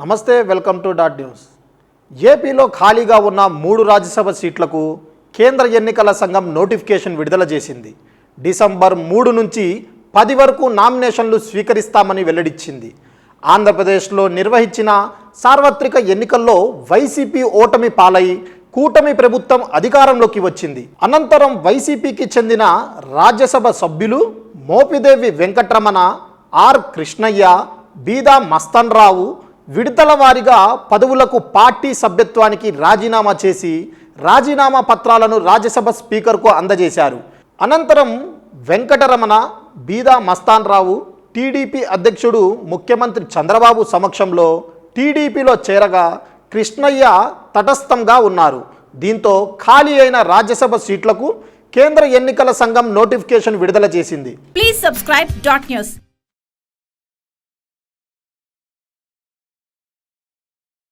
నమస్తే welcome to dot news. ఏపీలో ఖాళీగా ఉన్న మూడు రాజ్యసభ సీట్లకు కేంద్ర ఎన్నికల సంఘం నోటిఫికేషన్ విడుదల చేసింది. డిసెంబర్ మూడు నుంచి పది వరకు నామినేషన్లు స్వీకరిస్తామని వెల్లడించింది. ఆంధ్రప్రదేశ్లో నిర్వహించిన సార్వత్రిక ఎన్నికల్లో వైసీపీ ఓటమి పాలై కూటమి ప్రభుత్వం అధికారంలోకి వచ్చింది. అనంతరం వైసీపీకి చెందిన రాజ్యసభ సభ్యులు మోపిదేవి వెంకట్రమణ ఆర్ కృష్ణయ్య బీదా మస్తన్ రావు విడతల వారీగా పదవులకు పార్టీ సభ్యత్వానికి రాజీనామా చేసి రాజీనామా పత్రాలను రాజ్యసభ స్పీకర్కు అందజేశారు. అనంతరం వెంకటరమణ బీదా మస్తాన్ రావు టీడీపీ అధ్యక్షుడు ముఖ్యమంత్రి చంద్రబాబు సమక్షంలో టీడీపీలో చేరగా కృష్ణయ్య తటస్థంగా ఉన్నారు. దీంతో ఖాళీ అయిన రాజ్యసభ సీట్లకు కేంద్ర ఎన్నికల సంఘం నోటిఫికేషన్ విడుదల చేసింది. Please subscribe dot news